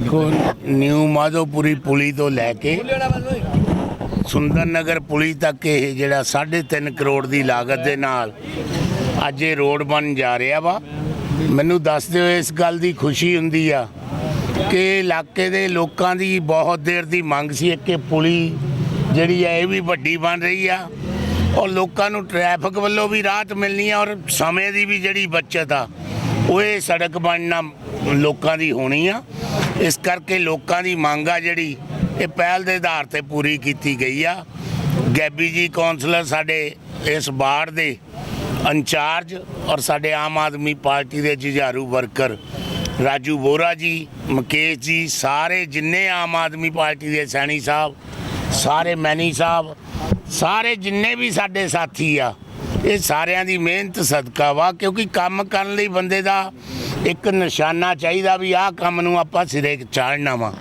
ਦੇਖੋ, ਨਿਊ ਮਾਧੋਪੁਰੀ ਪੁਲੀ ਤੋਂ ਲੈ ਕੇ ਸੁੰਦਰ ਨਗਰ ਪੁਲੀ ਤੱਕ ਇਹ ਜਿਹੜਾ 3.5 ਕਰੋੜ ਦੀ ਲਾਗਤ ਦੇ ਨਾਲ ਅੱਜ ਇਹ ਰੋਡ ਬਣ ਜਾ ਰਿਹਾ ਵਾ। ਮੈਨੂੰ ਦੱਸਦੇ ਹੋਏ ਇਸ ਗੱਲ ਦੀ ਖੁਸ਼ੀ ਹੁੰਦੀ ਆ ਕਿ ਇਲਾਕੇ ਦੇ ਲੋਕਾਂ ਦੀ ਬਹੁਤ ਦੇਰ ਦੀ ਮੰਗ ਸੀ ਕਿ ਪੁਲੀ ਜਿਹੜੀ ਆ ਇਹ ਵੀ ਵੱਡੀ ਬਣ ਰਹੀ ਆ ਔਰ ਲੋਕਾਂ ਨੂੰ ਟ੍ਰੈਫਿਕ ਵੱਲੋਂ ਵੀ ਰਾਹਤ ਮਿਲਣੀ ਆ ਔਰ ਸਮੇਂ ਦੀ ਵੀ ਜਿਹੜੀ ਬੱਚਤ ਆ, ਉਹ ਇਹ ਸੜਕ ਬਣਨਾ ਲੋਕਾਂ ਦੀ ਹੋਣੀ ਆ। ਇਸ ਕਰਕੇ ਲੋਕਾਂ ਦੀ ਮੰਗ ਆ ਜਿਹੜੀ, ਇਹ ਪਹਿਲ ਦੇ ਆਧਾਰ ਤੇ ਪੂਰੀ ਕੀਤੀ ਗਈ ਆ। ਗੈਬੀ ਜੀ ਕਾਉਂਸਲਰ ਸਾਡੇ ਇਸ ਵਾਰਡ ਦੇ ਇੰਚਾਰਜ ਔਰ ਸਾਡੇ ਆਮ ਆਦਮੀ ਪਾਰਟੀ ਦੇ ਜੁਝਾਰੂ ਵਰਕਰ ਰਾਜੂ ਬੋਰਾ ਜੀ, ਮੁਕੇਸ਼ ਜੀ, ਸਾਰੇ ਜਿੰਨੇ ਆਮ ਆਦਮੀ ਪਾਰਟੀ ਦੇ ਸੈਣੀ ਸਾਹਿਬ, ਸਾਰੇ ਮੈਨੀ ਸਾਹਿਬ, ਸਾਰੇ ਜਿੰਨੇ ਵੀ ਸਾਡੇ ਸਾਥੀ ਆ ਇਹ ਸਾਰਿਆਂ ਦੀ ਮਿਹਨਤ, ਸਦਕਾ ਵਾ, ਕਿਉਂਕਿ ਕੰਮ ਕਰਨ ਲਈ ਬੰਦੇ ਦਾ ਇੱਕ ਨਿਸ਼ਾਨਾ ਚਾਹੀਦਾ ਵੀ ਆਹ ਕੰਮ ਨੂੰ ਆਪਾਂ ਸਿਰੇ ਚਾੜਨਾ ਵਾ।